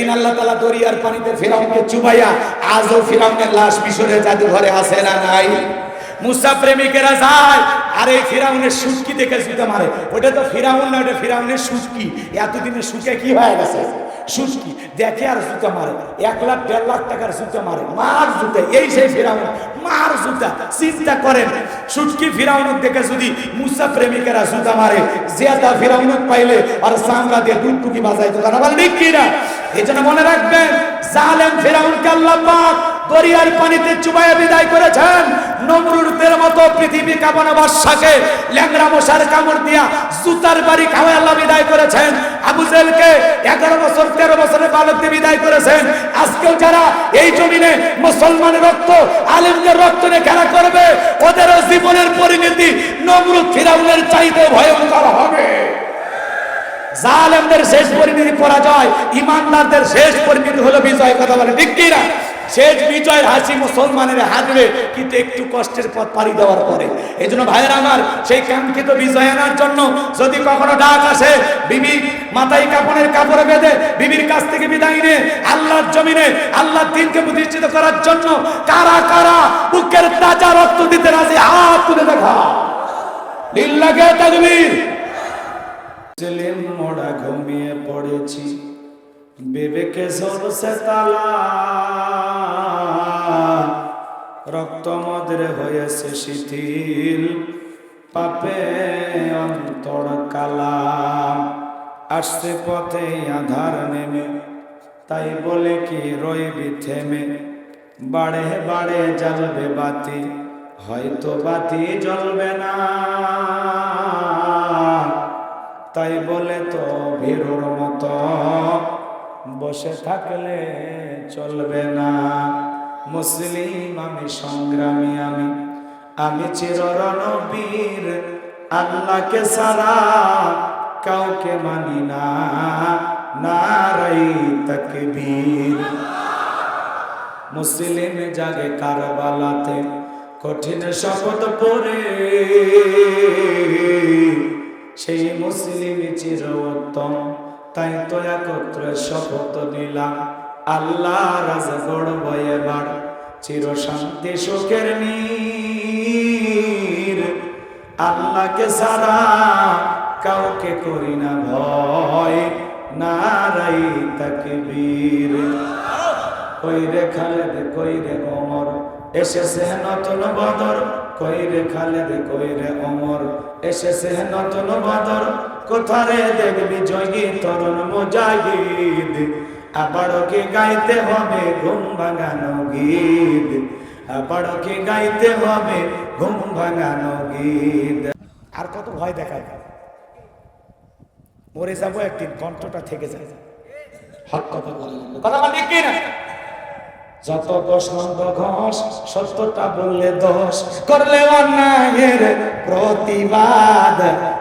সেদিন আল্লাহ তালা দরিয়ার পানিতে ফেরাউনকে চুবাইয়া, আজও ফেরাউনের লাশ মিশরের জাদুঘরে আসে না নাই? মুসা প্রেমিকেরা যায়, আর এই ফিরাউনের দেখে জুতা মারে। ওটা তো ফিরাউন না, ওটা ফিরাউনের সুটকি। এতদিনে সুটে কি হয়ে গেছে? সুটকি। দেখে আর জুতা মারে। এক লাখ, দেড় লাখ টাকার জুতা মারে। মার জুতা, এই সেই ফিরাউন। মার জুতা, চিন্তা করেন। সুটকি ফিরাউনের দেখে যদি মুসা প্রেমিকেরা জুতা মারে জিয়াদা ফিরাউনত পাইলে আর সামরা দিয়ে দুটুকি বাজাইতো। তারা বলে ঠিক কিনা? এই জন্য মনে রাখবেন, জালেম ফিরাউনকে আল্লাহ পাক দরিয়ার পানিতে চুবাইয়া বিদায় করেছেন। নমরুদের মতো পৃথিবী কাঁপানো বাদশাকে ল্যাংরা মশার কামড় দিয়া জুতার বাড়ি খাওয়াই আল্লাহ বিদায় করেছেন। আবু জেলকে এগারো বছর, তেরো বছরের বালক দিয়ে বিদায় করেছেন। আজকেও যারা এই জমিনে মুসলমানের রক্ত, আলিমদের রক্ত নিয়ে খেলা করবে, ওদেরও জীবনের পরিণতি নমরুদ ফিরাউনের চাইতে ভয়ঙ্কর হবে। জালেমদের শেষ পরিণতি পরাজয়, ইমানদারদের শেষ পরিণতি হলো বিজয়, কথা বলে ঠিক কিনা? শেষ বিজয়ের হাসি মুসলমানের হাসবে কিন্তু একটু কষ্টের পথ পাড়ি দেওয়ার পরে। এই জন্য ভাইয়ের আমার, সেই কাঙ্ক্ষিত বিজয় আনার জন্য যদি কখনো ডাক আসে, বিবি মাথায় কাপড়ের কাপড়ে বেঁধে, বিবির কাছ থেকে বিদায় নে আল্লাহর জমিনে আল্লাহ দিনকে প্রতিষ্ঠিত করার জন্য কারা কারা বুকের তাজা রক্ত দিতে রাজি, হাত তুলে দেখা লিল্লাহে তাকবীর সেলিম মোড়া ঘুমিয়ে পড়েছি। বিবেকে ঝরছে তালা রক্ত মদরে হয়েছে শিথিল। পাপে অন্তর কালা আসছে পথে আধার নেমে। তাই বলে কি রইবি থেমে। বাড়ে বাড়ে জ্বলবে বাতি। হয়তো বাতি জ্বলবে না। তাই বলে তো ভীরুর মতো। বসে থাকলে চলবে না। মুসলিম আমি, সংগ্রামী আমি। আমি চিররণবীর, আল্লাহকে সারা কাউকে মানি না। নারাই তকবীর। মুসলিম জাগে কারবালাতে, কঠিন শপথ পরে। সেই মুসলিম চির উত্তম তাই তো একত্রে শপথ নিলাম। আল্লাহ রাজা গড়ব এবার চির শান্তি সুখের নীর। আল্লাহকে সারা কাউকে করি না ভয়, নারাই তাকে বীর কই রে খালেদ কই রে অমর এসেছে নতুন বদর। কই রে খালেদ কই রে অমর এসেছে নতুন বদর। কোথারে দেখবি জয়ী তরুণ মুজাহিদ? আবারও কি গাইতে হবে ঘুম ভাঙানো গীত? আবারও কি গাইতে হবে ঘুম ভাঙানো গীত? আর কত ভয় দেখায়? মরে যাব একদিন, কণ্ঠটা থেকে যায়। হক কথা কথা বলে কি না? যত নন্দ ঘোষ, সত্যটা বললে দোষ। করলে অন্যায়ের প্রতিবাদ,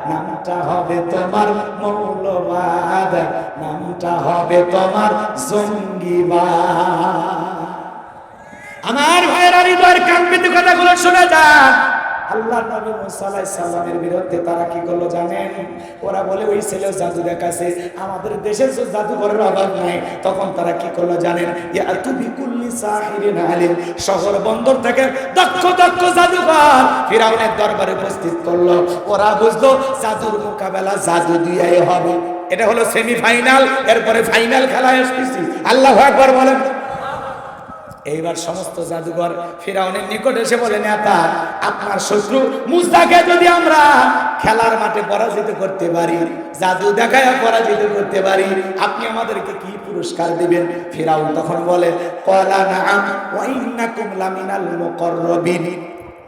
নামটা হবে তোমার মৌলবাদ, নামটা হবে তোমার জঙ্গিবাদ। আমার ভাইয়ের হৃদয়ের কাঙ্ক্ষিত কথাগুলো শোনা যান। নবী বিরুদ্ধে তারা কি করল জানেন? ওরা বলে, ওই জাদু দেখাছে আমাদের দেশে যে জাদুঘরের অভাব নাই। তখন তারা কি করল জানেন? শহর বন্দর থেকে দক্ষ দক্ষ জাদুঘর ফিরাউনের দরবারে উপস্থিত করল। ওরা বুঝলো, জাদুর মোকাবেলা জাদু দিয়াই হবে। এটা হলো সেমিফাইনাল এরপরে ফাইনাল খেলা এসেছি আল্লাহ একবার বলেন। এইবার সমস্ত জাদুঘর ফেরাউনের নিকট এসে বলে, নেতা, আপনার শত্রু মুস্তাকে যদি আমরা খেলার মাঠে পরাজিত করতে পারি, জাদু দেখায় পরাজিত করতে পারি, আপনি আমাদেরকে কি পুরস্কার দিবেন? ফেরাউন তখন বলে, কলা না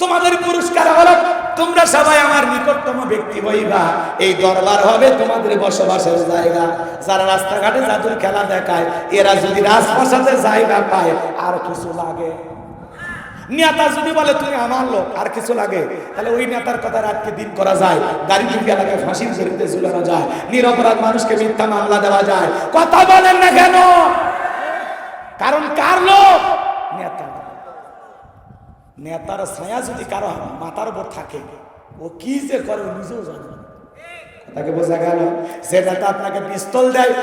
তোমাদের পুরস্কার হলো তোমরা সবাই আমার নিকটতম ব্যক্তি হইবা। এই দরবার হবে তোমাদের বসবাসের জায়গা। যারা রাস্তাঘাটে জাদুর খেলা দেখায়, এরা যদি রাজপ্রাসাদের জায়গা পায়, আর কিছু লাগে। নেতা যদি বলে, তুমি আমার লোক, আর কিছু লাগে? তাহলে ওই নেতার কথা রাতকে দিন করা যায়। গাড়ি দিন এলাকায় ফাঁসির জড়িতে ঝুলানো যায়। নিরপরাধ মানুষকে মিথ্যা মামলা দেওয়া যায়। কথা বলেন না কেন? কারণ কার লোক? নেতা। নেতার ছায়া যদি কারও মাথার উপর থাকে, ও কি যে করে নিজেও জানে তাকে বোঝা গেল, যে নেতা আপনাকে পিস্তল দেয়,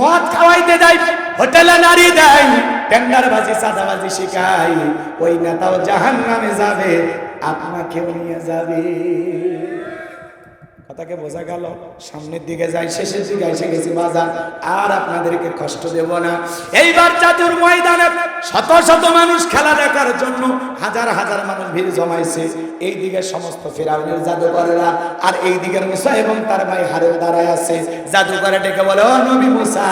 মদ খাওয়াইতে দেয়, হোটেলে নারী দেয় টেন্ডারবাজি বাজি শিখায়, ওই নেতাও জাহান নামে যাবে, আপনাকেও নিয়ে যাবে। কথাকে বোঝা গেল, সামনের দিকে যাই, শেষের দিকে এসে গেছি বাজার। আর আপনাদেরকে কষ্ট দেব না। এইবার জাদুর ময়দানে শত শত মানুষ খেলা দেখার জন্য হাজার হাজার মানুষ ভিড় জমাইছে। এই দিকে সমস্ত ফেরাউনের জাদুকরেরা আর এই দিকের মুসা এবং তার ভাই হারের দাঁড়ায় আছে। জাদুকরে ডেকে বলে, ও নবী মুসা,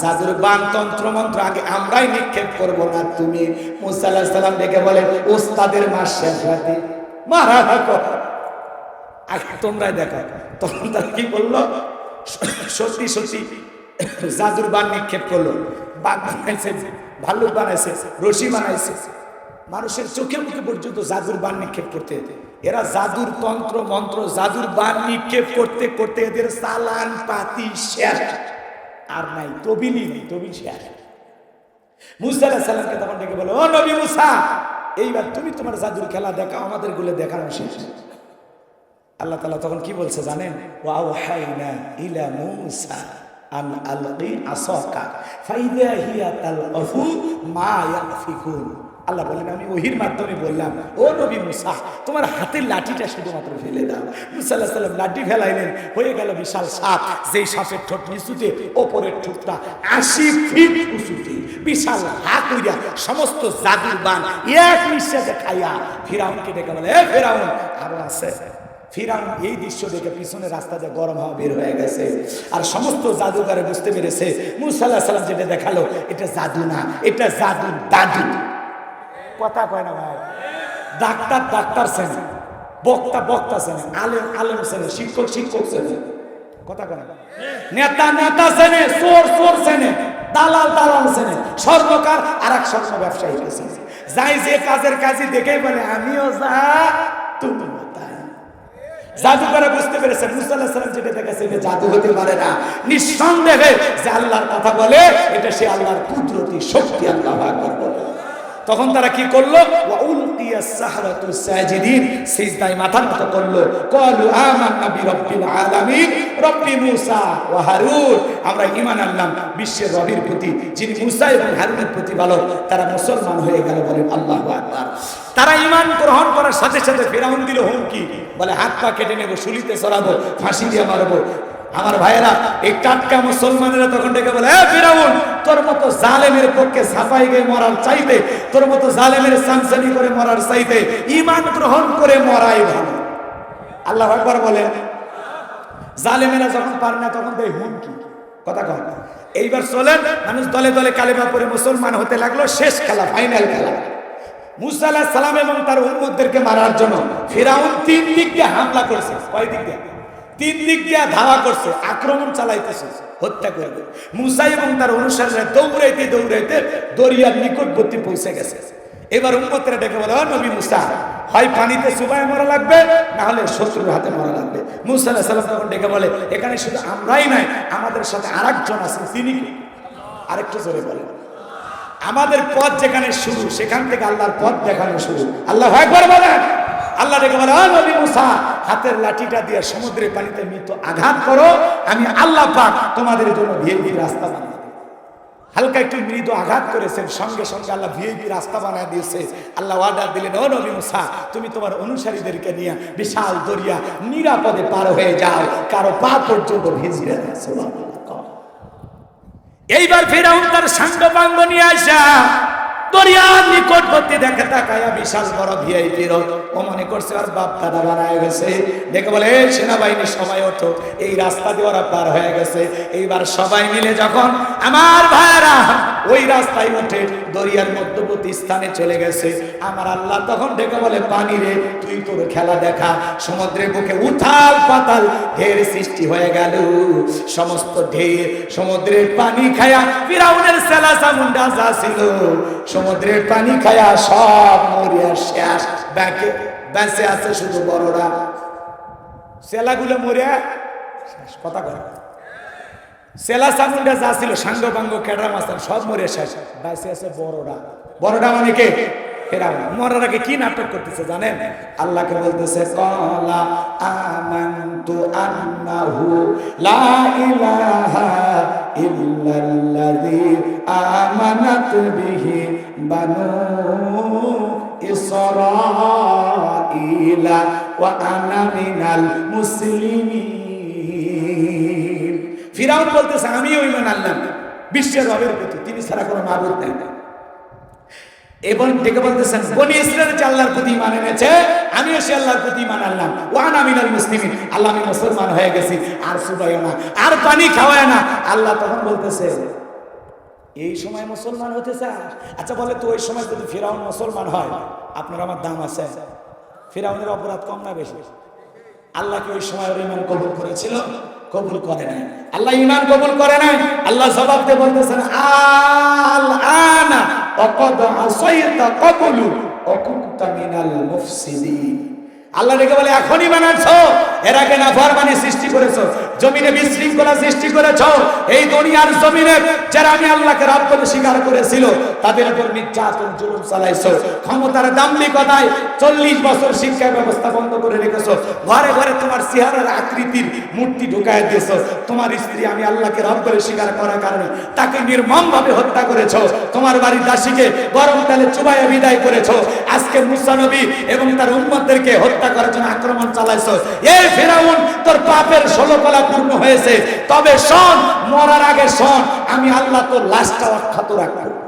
জাদুর বান তন্ত্র মন্ত্র আগে আমরাই নিক্ষেপ করব না তুমি? মুসা আলাহিসাল্লাম সাল্লাম ডেকে বলে, ওস্তাদের মাস শেষ রাতে মারা আগে তোমরাই দেখো। তখন তারা কি বলল? সত্যি সত্যি, জাদুর বান নিক্ষেপ করল। বাঘ বানাইছে, ভাল্লুক বানাইছে, রশি বানাইছে। মানুষের চোখে মুখে পর্যন্ত জাদুর বান নিক্ষেপ করতে এরা জাদুর তন্ত্র, মন্ত্র, জাদুর বান নিক্ষেপ করতে করতে এদের সালান পাতি শেষ। আর নাই, তবিলি নেই, তবিল শেষ। মুসা সালামকে তখন ডেকে বলো, ও নবী মুসা, এইবার তুমি তোমার জাদুর খেলা দেখাও, আমাদেরগুলো দেখানো শেষ। আল্লাহ তালা তখন কি বলছে জানেন? ওয়াওহাইনা ইলা মুসা আন আলকি আসাকা, ফাইদা হিয়া তালআফু মা ইয়াফিকুন আল্লাহ বলেন আমি ওহির মাধ্যমে বললাম, ও নবী মুসা, তোমার হাতের লাঠিটা শুধুমাত্র ফেলে দাও। মুসা আল্লাহ সাল্লাম লাঠি ফেলাইলেন, হয়ে গেল বিশাল সাপ, যেই সাপের ঠোঁট নিচুতে, ওপরের ঠোঁটটা আশি ফিট উঁচুতে, বিশাল হাত হইয়া সমস্ত জাদুর বান এক নিঃশ্বাসে খাইয়া ফিরাউনকে ডেকে বলে, এ ফিরাউন আরও আছে? ফিরাউন এই দৃশ্য দেখে পিছনে রাস্তা দিয়ে গরম হাওয়া বের হয়ে গেছে। আর সমস্ত জাদুকারে বুঝতে পেরেছে মুসাল্লাহ সাল্লাম যেটা দেখাল, এটা জাদু না, এটা জাদু দাদু। কথা কয় না ভাই? ডাক্তার ডাক্তার সেন বক্তা বক্তা সেন আলেম আলেম শ্রেণি, শিক্ষক শিক্ষক সেন কথা কয় না? নেতা নেতা শ্রেণি, চোর চোর শ্রেণি, দালাল দালাল শ্রেণি সর্বকার আর এক স্বর্ণ ব্যবসায়ী যাই যে কাজের কাজই দেখেই বলে, আমিও যা তুমিও তাই জাদু করে বুঝতে পেরেছেন, মুসা যেটা দেখেছে এটা জাদু হতে পারে না। নিঃসন্দেহে যে আল্লাহর কথা বলে, এটা সে আল্লাহর কুদরতি শক্তি আল্লাহ আকবার বলে। তখন তারা কি করল? সিজদায় মাথার মতো করল। ক্বালু আমান্না বিরাব্বিল আলামিন, রব্বি মূসা ওয়া হারুন। আমরা ঈমান আনলাম, বিশ্বের রবের প্রতি। যিনি মূসা এবং হারুনের প্রতিপালক, তারা মুসলমান হয়ে গেল বলেন আল্লাহু আকবার। তারা ইমান গ্রহণ করার সাথে সাথে ফেরাউন দিল হুমকি। বলে, হাত পা কেটে নেব শুলিতে সরাবো, ফাঁসি দিয়ে মারবো। আমার ভাইয়েরা, এই টাটকা মুসলমানেরা তখন ডেকে বলে ফিরাউন, তোর মতো জালেমের পক্ষে সাফাই গিয়ে মরার চাইতে, তোর মতো জালেমের সানসানি করে মরার চাইতে ইমান গ্রহণ করে মরাই ভালো। আল্লাহ একবার বলেন। জালেমেরা যখন পারে না, তখন দেয় হুমকি। কথা কন। এইবার চলেন, মানুষ দলে দলে কালেমা পরে মুসলমান হতে লাগল, শেষ খেলা ফাইনাল খেলা। মুসা সালাম এবং তার উম্মতদেরকে মারার জন্য ফিরাউন তিন দিক দিয়ে হামলা করেছে। কয় দিক দিয়ে? তিন দিক দিয়ে ধাওয়া করছে, আক্রমণ চালাইতেছে, হত্যা করবে মুসা এবং তার অনুসারীরা দৌড়াইতে দৌড়াইতে দরিয়ার নিকটবর্তী পৌঁছে গেছে। এবার উম্মতরা ডেকে বলে নবী মুসা, হয় পানিতে সুবাই মরা লাগবে, না হলে শত্রুর হাতে মরা লাগবে? মুসা আলাহ সাল্লাম তখন ডেকে বলে, এখানে শুধু আমরাই নাই আমাদের সাথে আরেকজন আছে, তিনি আরেকটু জোরে বলেন। আমাদের পথ যেখানে শুরু, সেখান থেকে আল্লাহর পথ দেখানো শুরু। আল্লাহ একবার বলেন। আল্লাহ বলে মুসা, হাতের লাঠিটা দিয়ে সমুদ্রের পানিতে মৃত আঘাত করো, আমি আল্লাহ পাক তোমাদের জন্য ভিএপি রাস্তা হালকা একটু মৃদু আঘাত করেছেন, সঙ্গে সঙ্গে আল্লাহ ভিএপি রাস্তা বানিয়ে দিয়েছে। আল্লাহ অর্ডার দিলেন, ও নবী মুসা, তুমি তোমার অনুসারীদেরকে নিয়ে বিশাল দরিয়া নিরাপদে পার হয়ে যাও, কারও পা পর্যন্ত ভিজিয়ে দেয় সুবহানাল্লাহ। এইবার ফেরাউন তার সাঙ্গপাঙ্গ নিয়ে আসা। দরিয়ার নিকটবর্তী দেখে তাকায়া বিশাল বড় ভিআইপি ও মনে করছে, আর বাপ দাদা বানায় গেছে। দেখে বলে সেনাবাহিনী সবাই ওঠো। এই রাস্তা দিয়ে ওরা পার হয়ে গেছে। এইবার সবাই মিলে যখন আমার ওই রাস্তায় দরিয়ার মধ্যবর্তী স্থানে চলে গেছে, আমার আল্লাহ তখন ডেকে বলে, পানি রে, তুই তোর খেলা দেখা। সমুদ্রের বুকে উথাল পাতাল ঢের সৃষ্টি হয়ে গেল। সমস্ত ঢের সমুদ্রের পানি খায়া ফিরাউনের সেলাসা মুন্ডা যা ছিল সমুদ্রের পানি খায়া সব মরিয়া শেষ। ব্যাকে বেঁচে আছে শুধু বড়রা। সেলাগুলো মরিয়া শেষ। কথা করে সেলা সামুন্ডা যা ছিল সাঙ্গ বাঙ্গ কেডরা মাস্তান সব মরে শেষ। বেঁচে আছে বড়রা। বড়রা মানে কে? ফেরাউন। কি নাটক করতেছে জানেন? আল্লাহকে বলতেছে, কলা আমানতু আন্নাহু লা ইলাহা ইল্লাল্লাযী আমানাত বিহি বানু ইসরাঈলা ওয়া আনা মিনাল মুসলিমিন। ফিরাউন বলতেছে, আমিও ঈমান আনলাম। বিশ্বের রবের প্রতি তিনি ছাড়া কোনো মাবুদ নাই। এবং ডেকে বলতেছেন, বনি ইসরায়েল যে আল্লাহর প্রতি ইমান এনেছে, আমিও সে আল্লাহর প্রতি ইমান আনলাম। ওয়ান আমিনাল মুসলিমিন। আল্লাহ আমি মুসলমান হয়ে গেছি, আর শুধাইও না, আর পানি খাওয়ায় না। আল্লাহ তখন বলতেছে এই সময় মুসলমান হতে চায়? আচ্ছা বলে তো ওই সময় যদি ফিরাউন মুসলমান হয়, আপনার আমার দাম আছে। ফিরাউনের অপরাধ কম না বেশি? আল্লাহকে ওই সময় ওর ইমান কবুল করেছিল, কবুল করে নাই। আল্লাহ ইমান কবুল করে নাই? আল্লাহ জবাব দিয়ে বলতেছেন, আল আনা অকদ আসাইতা কবুলু অকুন্তা মিনাল মুফসিদিন। আল্লাহ ডেকে বলে, এখনই বানাচ্ছো। এর আগে না ফরমানি সৃষ্টি করেছ, জমিনে বিশৃঙ্খলা সৃষ্টি করেছ। এই দুনিয়ার জমিনে যারা আমি আল্লাহকে রব বলে স্বীকার করেছিল, তাদের উপর নির্যাতন, জুলুম চালাইছো। ক্ষমতার দাম্ভিকতায় চল্লিশ বছর শিক্ষা ব্যবস্থা বন্ধ করে রেখেছো। ঘরে ঘরে তোমার চেহারার আকৃতির মূর্তি ঢুকায় দিয়েছ। তোমার স্ত্রী আমি আল্লাহকে রব বলে স্বীকার করার কারণে তাকে নির্মম ভাবে হত্যা করেছ। তোমার বাড়ির দাসীকে গরম তেলে চুবাইয়ে বিদায় করেছ। আজকে মুসা নবী এবং তার উম্মতদেরকে হত্যা করার জন্য আক্রমণ চালাইছো। এই ফেরাউন, তোর পাপের ষোলো কলা পূর্ণ হয়েছে। তবে শোন, মরার আগে শোন, আমি আল্লাহ তোর লাশটা অক্ষত রাখব।